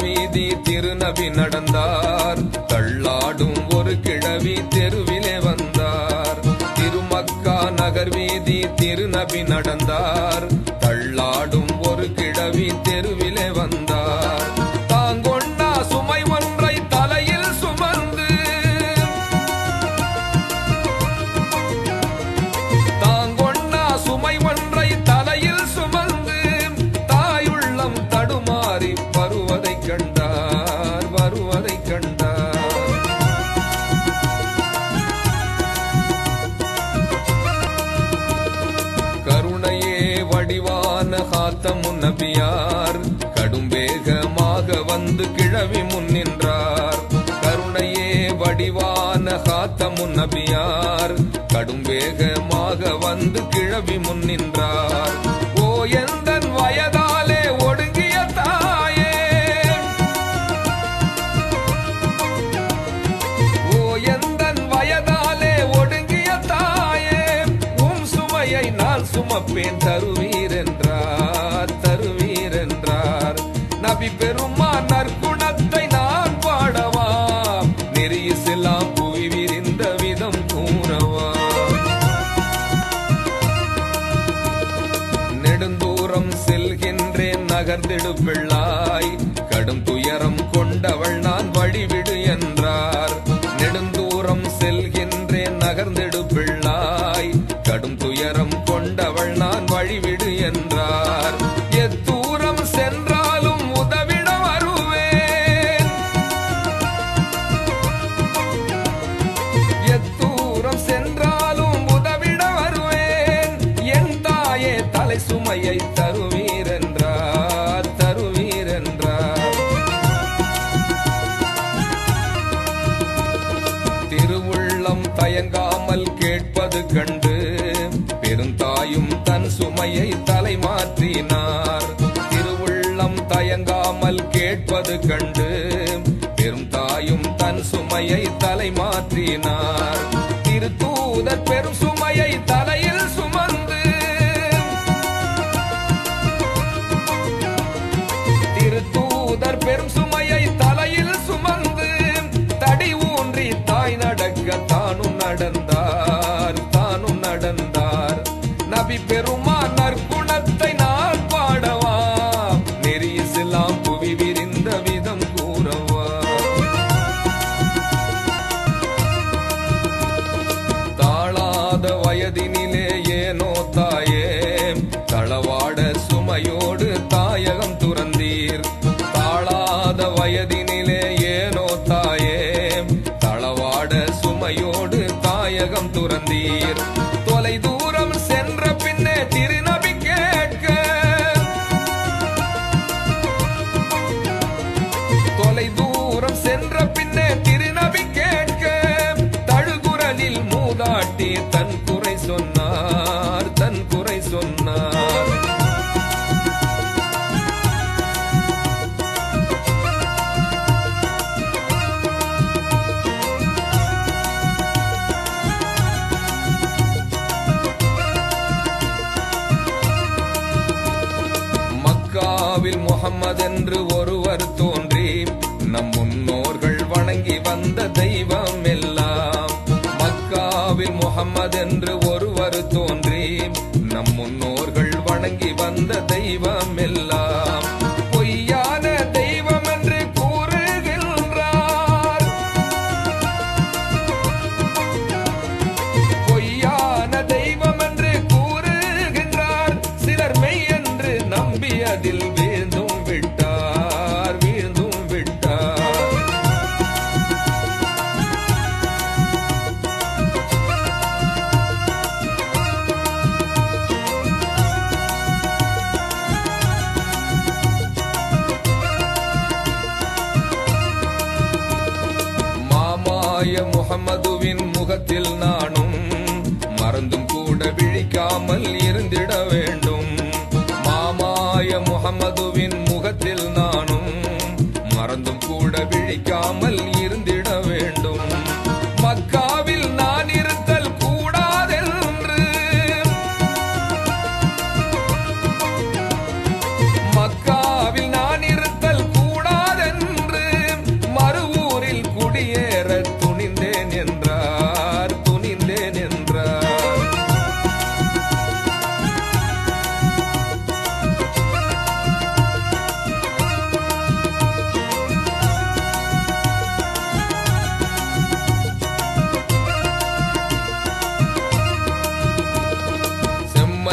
மீதி திருநபி நடந்தார். தள்ளாடும் ஒரு கிழவி தெருவிலே வந்தார். திருமக்கா நகர் மீதி திருநபி நடந்தார். காத்தமுன் நபியார். கடும் வேகமாக வந்து கிழவி முன்னின்றார் கருணையே வடிவான காத்தமுன் நபியார். கடும் வேகமாக வந்து கிழவி முன்னின்றார் பெருமா நற்குணத்தை நான் பாடவா? நெறியிசெல்லாம் புவி விரிந்த விதம் கூறவா? நெடுந்தூரம் தருவீரென்றார் தருவீரென்றார். திருவுள்ளம் தயங்காமல் கேட்பது கண்டு பெருந்தாயும் தன் சுமையை தலைமாற்றினார் திருவுள்ளம் தயங்காமல் கேட்பது கண்டு பெருந்தாயும் தன் சுமையை தலைமாற்றினார் தெய்வம் நபியும் முகம்மதுவின் முகத்தில் நானும் மறந்தும் கூட விழிக்காமல் இருந்திட வேண்டும். மாமாய முகம்மதுவின் முகத்தில் நானும் மறந்தும் கூட விழிக்காமல் இருந்திட வேண்டும். மக்கா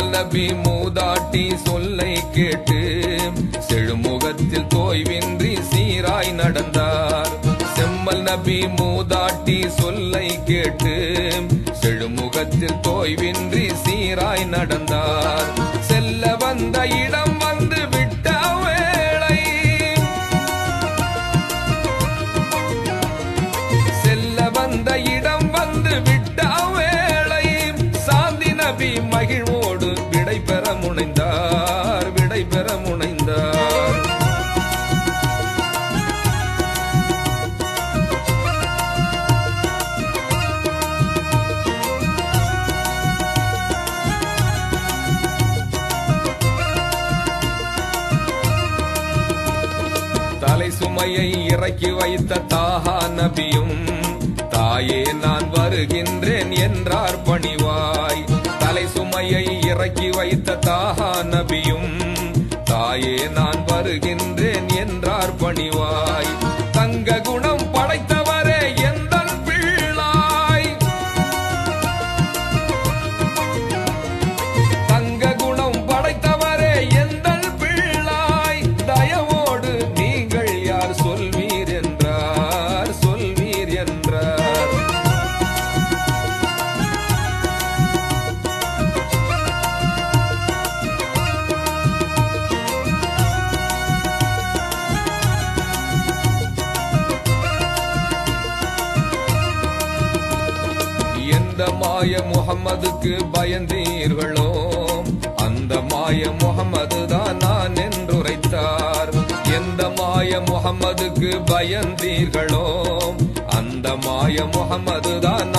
நபி மூதாட்டி சொல்லை கேட்டு செழுமுகத்தில் தோய்வின்றி சீராய் நடந்தார். செம்மல் நபி மூதாட்டி சொல்லை கேட்டு செழுமுகத்தில் தோய்வின்றி சீராய் நடந்தார். தலை சுமையை இறக்கி வைத்த தாகா நபியும் தாயே நான் வருகின்றேன் என்றார் பணிவாய். தலை சுமையை இறக்கி வைத்த தாகா நபியும் தாயே நான் வருகின்றேன் என்றார் பணிவாய். தங்க குணம் படைத்த முகம்மதுக்கு பயந்தீர்களோ? அந்த மாய முகம்மது தான் நான் என்றுரைத்தார். எந்த மாய முகம்மதுக்கு பயந்தீர்களோ? அந்த மாய முகம்மது தான்